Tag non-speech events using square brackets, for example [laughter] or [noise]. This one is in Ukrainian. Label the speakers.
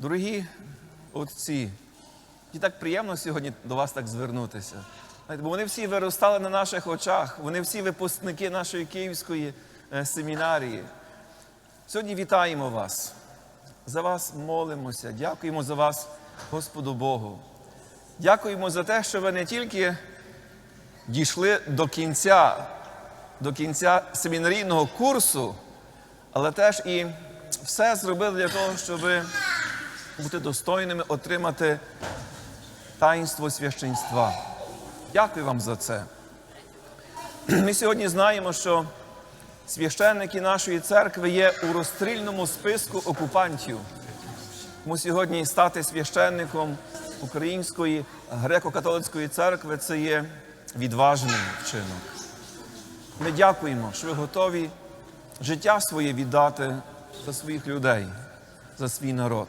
Speaker 1: Дорогі отці, і так приємно сьогодні до вас так звернутися. Бо вони всі виростали на наших очах, вони всі випускники нашої київської е, семінарії. Сьогодні вітаємо вас. За вас молимося, дякуємо за вас, Господу Богу. Дякуємо за те, що ви не тільки дійшли до кінця, до кінця семінарійного курсу, але теж і все зробили для того, щоб бути достойними отримати таїнство священства. Дякую вам за це. [clears throat] Ми сьогодні знаємо, що священники нашої церкви є у розстрільному списку окупантів. Тому сьогодні стати священником Української греко-католицької церкви це є відважний вчинок. Ми дякуємо, що ви готові життя своє віддати за своїх людей, за свій народ.